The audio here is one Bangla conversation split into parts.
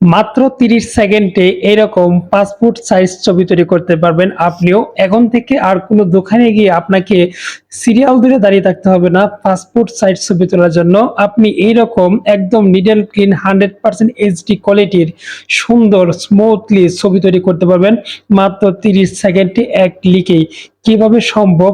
মাত্র তিরিশ সেকেন্ডে এরকম পাসপোর্ট সাইজ ছবি তৈরি করতে পারবেন আপনিও। এখন থেকে আর কোনো দোকানে গিয়ে আপনাকে সিরিয়াল ধরে দাঁড়িয়ে থাকতে হবে না, পাসপোর্ট সাইজ ছবি তোলার জন্য। আপনি এইরকম একদম needle clean hundred percent HD কোয়ালিটির সুন্দর স্মুথলি ছবি তৈরি করতে পারবেন। মাত্র তিরিশ সেকেন্ডে এক ক্লিকেই কীভাবে সম্ভব?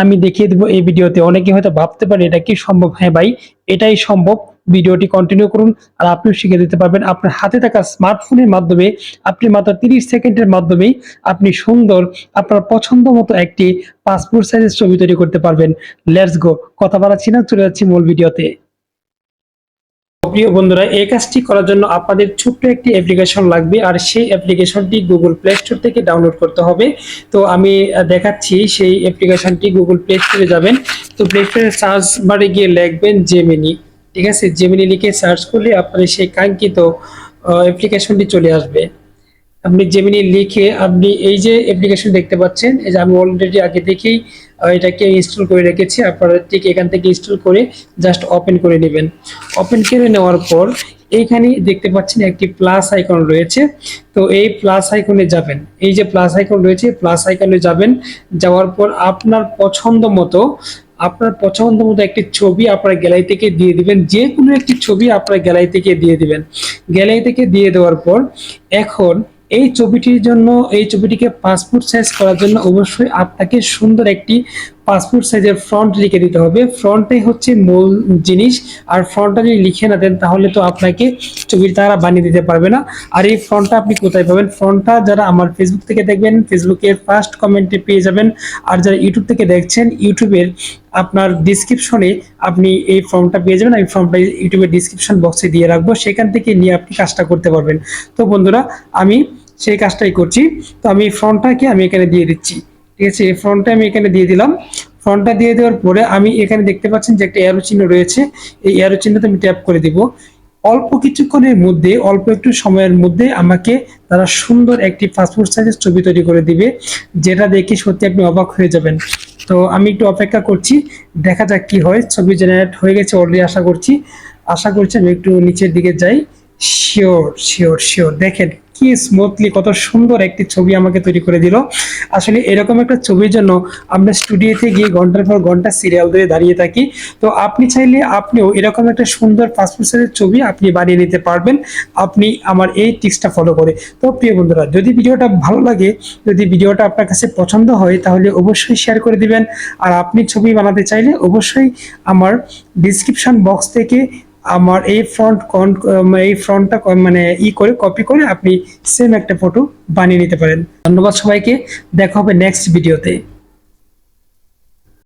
আমি দেখিয়ে দেবো এই ভিডিওতে। অনেকে হয়তো ভাবতে পারে, এটা কি সম্ভব? হ্যাঁ ভাই, এটাই সম্ভব। ভিডিওটি কন্টিনিউ করুন আর আপনিও শিখে দিতে পারবেন। আপনার হাতে থাকা স্মার্টফোনের মাধ্যমে আপনি মাত্র তিরিশ সেকেন্ডের মাধ্যমেই আপনি সুন্দর আপনার পছন্দ মতো একটি পাসপোর্ট সাইজের ছবি তৈরি করতে পারবেন। লেটস গো কথা বাড়াচ্ছি না, চলে যাচ্ছি মূল ভিডিওতে। প্রিয় বন্ধুরা, এই কাজটি করার জন্য আপনাদের ছোট্ট একটি অ্যাপ্লিকেশন লাগবে আর সেই অ্যাপ্লিকেশনটি গুগল প্লে স্টোর থেকে ডাউনলোড করতে হবে। তো আমি দেখাচ্ছি সেই অ্যাপ্লিকেশনটি গুগল প্লে স্টোরে যাবেন। তো প্লে স্টোরে সার্চ বারে গিয়ে লিখবেন জেমিনি ঠিক আছে জেমিনি লিখে সার্চ করলে আপনার সেই কাঙ্ক্ষিত অ্যাপ্লিকেশনটি চলে আসবে। আপনি জেমিনি লিখে আপনি এই যে অ্যাপ্লিকেশন দেখতে পাচ্ছেন, এই যে আমি অলরেডি আগে থেকেই এটাকে ইনস্টল করে রেখেছি, আপনারা ঠিক এখান থেকে ইনস্টল করে জাস্ট ওপেন করে নেবেন। ওপেন করে নেওয়ার পর এইখানে দেখতে পাচ্ছেন একটি প্লাস আইকন রয়েছে। তো এই প্লাস আইকনে যাবেন। এই যে প্লাস আইকন রয়েছে প্লাস আইকনে যাবেন, যাওয়ার পর আপনার পছন্দ মতো আপনার পছন্দ মতো একটি ছবি আপনার গ্যালারি থেকে দিয়ে দিবেন, যে কোনো একটি ছবি আপনার গ্যালারি থেকে দিয়ে দিবেন। গ্যালারি থেকে দিয়ে দেওয়ার পর এখন এই ছবিটির জন্য, এই ছবিটিকে পাসপোর্ট সাইজ করার জন্য অবশ্যই আপনাকে সুন্দর একটি পাসপোর্ট সাইজের ফ্রন্ট লিখে দিতে হবে। ফ্রন্টটাই হচ্ছে মূল জিনিস। আর ফ্রন্টটা যদি লিখে না দেন, তাহলে তো আপনাকে ছবির তারা বানিয়ে দিতে পারবে না। আর এই ফ্রন্টটা আপনি কোথায় পাবেন? ফ্রন্টটা যারা আমার ফেসবুক থেকে দেখবেন ফেসবুকের ফার্স্ট কমেন্টে পেয়ে যাবেন। আর যারা ইউটিউব থেকে দেখছেন ইউটিউবের আপনার ডিসক্রিপশনে আপনি এই ফর্মটা পেয়ে যাবেন। আমি ফর্মটা ইউটিউবের ডিসক্রিপশন বক্সে দিয়ে রাখব। সেখান থেকে নিয়ে আপনি কাজটা করতে পারবেন। তো বন্ধুরা, আমি সেই কাজটাই করছি। তো আমি ফর্মটাকে আমি এখানে দিয়ে দিচ্ছি। ঠিক আছে, এই ফর্মটা আমি এখানে দিয়ে দিলাম। ফ্রন্টটা দিয়ে দেওয়ার পরে আমি এখানে দেখতে পাচ্ছেন যে একটা এরো চিহ্ন রয়েছে। এই এরো চিহ্নতে আমি ট্যাপ করে দিব। অল্প কিছুক্ষণের মধ্যে, অল্প একটু সময়ের মধ্যে আমাকে তারা সুন্দর একটি পাসপোর্ট সাইজের ছবি তৈরি করে দিবে, যেটা দেখে সত্যি আপনি অবাক হয়ে যাবেন। তো আমি একটু অপেক্ষা করছি, দেখা যাক কি হয়। ছবি জেনারেট হয়ে গেছে অলরেডি আশা করছি। আশা করছি আমি একটু নিচের দিকে যাই। শিওর শিওর শিওর দেখেন। কি স্মুথলি কত সুন্দর একটি ছবি আমাকে তৈরি করে দিল। আসলে এরকম একটা ছবির জন্য আমরা স্টুডিওতে গিয়ে ঘণ্টার পর ঘণ্টা সিরিয়াল ধরে দাঁড়িয়ে থাকি। তো আপনি চাইলে আপনিও এরকম একটা সুন্দর পাসপোর্ট সাইজের ছবি আপনি বানিয়ে নিতে পারবেন। আপনি আমার এই টিক্সটা ফলো করে। তো প্রিয় বন্ধুরা, যদি ভিডিওটা ভালো লাগে, যদি ভিডিওটা আপনার কাছে পছন্দ হয়, তাহলে অবশ্যই শেয়ার করে দিবেন। আর আপনি ছবি বানাতে চাইলে অবশ্যই আমার ডিসক্রিপশন বক্স থেকে আমার এই ফ্রন্ট এই ফ্রন্টটা মানে ই করে কপি করে আপনি সেম একটা ফটো বানিয়ে নিতে পারেন। ধন্যবাদ সবাইকে। দেখা হবে নেক্সট ভিডিওতে